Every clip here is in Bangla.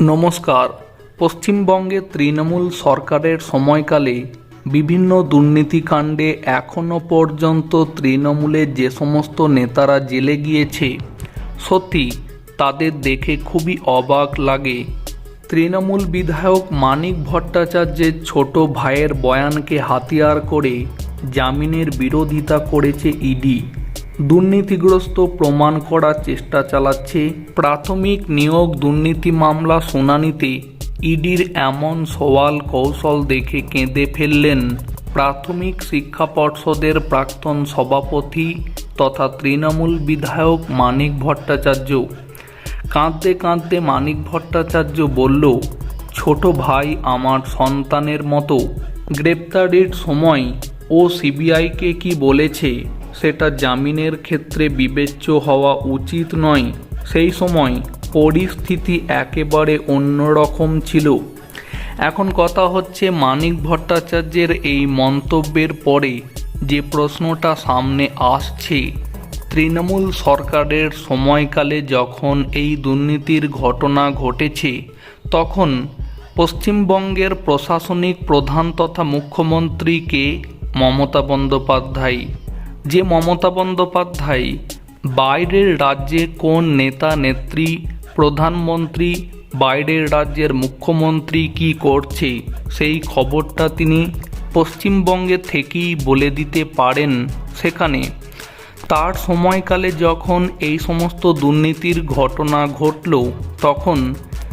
নমস্কার। পশ্চিমবঙ্গে তৃণমূল সরকারের সময়কালে বিভিন্ন দুর্নীতিকাণ্ডে এখনও পর্যন্ত তৃণমূলের যে সমস্ত নেতারা জেলে গিয়েছে, সত্যি তাদের দেখে খুবই অবাক লাগে। তৃণমূল বিধায়ক মানিক ভট্টাচার্যের ছোট ভাইয়ের বয়ানকে হাতিয়ার করে জামিনের বিরোধিতা করেছে ইডি। দুর্নীতিগ্রস্ত প্রমাণ করার চেষ্টা চালাচ্ছে। প্রাথমিক নিয়োগ দুর্নীতি মামলা শুনানিতে ইডির এমন সওয়াল কৌশল দেখে কেঁদে ফেললেন প্রাথমিক শিক্ষা পর্ষদের প্রাক্তন সভাপতি তথা তৃণমূল বিধায়ক মানিক ভট্টাচার্য। কাঁদতে কাঁদতে মানিক ভট্টাচার্য বলল, ছোট ভাই আমার সন্তানের মতো, গ্রেপ্তারির সময় ও সিবিআইকে কি বলেছে? সেটা জামিনের ক্ষেত্রে বিবেচ্য হওয়া উচিত নয়। সেই সময় পরিস্থিতি একেবারে অন্যরকম ছিল। এখন কথা হচ্ছে মানিক ভট্টাচার্যের এই মন্তব্যের পরে যে প্রশ্নটা সামনে আসছে, তৃণমূল সরকারের সময়কালে যখন এই দুর্নীতির ঘটনা ঘটেছে, তখন পশ্চিমবঙ্গের প্রশাসনিক প্রধান তথা মুখ্যমন্ত্রীকে মমতা বন্দ্যোপাধ্যায় যে মমতা বন্দ্যোপাধ্যায় বাইরের রাজ্যে কোন নেতা, নেত্রী, প্রধানমন্ত্রী, বাইরের রাজ্যের মুখ্যমন্ত্রী কি করছে, সেই খবরটা তিনি পশ্চিমবঙ্গে থেকেই বলে দিতে পারেন সেখানে। তার সময়কালে যখন এই সমস্ত দুর্নীতির ঘটনা ঘটল, তখন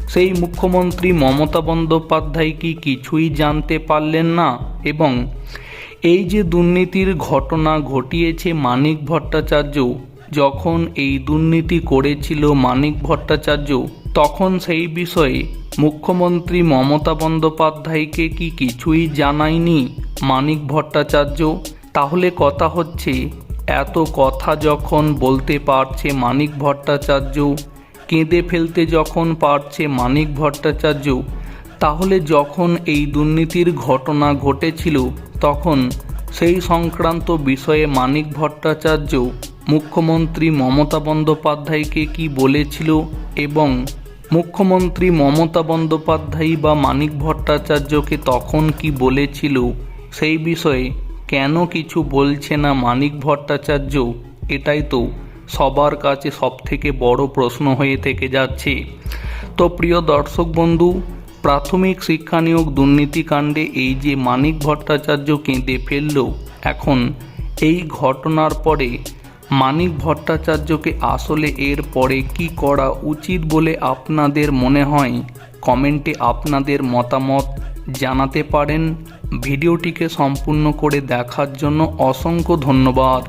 সেই মুখ্যমন্ত্রী মমতা বন্দ্যোপাধ্যায় কি কিছুই জানতে পারলেন না এবং এই যে দুর্নীতির ঘটনা ঘটিয়েছে মানিক ভট্টাচার্য, যখন এই দুর্নীতি করেছিল মানিক ভট্টাচার্য, তখন সেই বিষয়ে মুখ্যমন্ত্রী মমতা বন্দ্যোপাধ্যায়কে কি কিছুই জানায়নি মানিক ভট্টাচার্য? তাহলে কথা হচ্ছে, এত কথা যখন বলতে পারছে মানিক ভট্টাচার্য, কেঁদে ফেলতে যখন পারছে মানিক ভট্টাচার্য তাহলে যখন এই দুর্নীতির ঘটনা ঘটেছিল, তখন সেই সংক্রান্ত বিষয়ে মানিক ভট্টাচার্য মুখ্যমন্ত্রী মমতা বন্দ্যোপাধ্যায়কে কি বলেছিল এবং মুখ্যমন্ত্রী মমতা বন্দ্যোপাধ্যায় বা মানিক ভট্টাচার্যকে তখন কি বলেছিল, সেই বিষয়ে কেন কিছু বলছে না মানিক ভট্টাচার্য, এটাই তো সবার কাছে সবথেকে বড় প্রশ্ন হয়ে থেকে যাচ্ছে। তো প্রিয় দর্শক বন্ধু প্রাথমিক শিক্ষা নিয়োগ দুর্নীতিকাণ্ডে এই যে মানিক ভট্টাচার্য কেঁদে ফেলল, এখন এই ঘটনার পরে মানিক ভট্টাচার্যকে আসলে এর পরে কি করা উচিত বলে আপনাদের মনে হয়? কমেন্টে আপনাদের মতামত জানাতে পারেন। ভিডিওটিকে সম্পূর্ণ করে দেখার জন্য অসংখ্য ধন্যবাদ।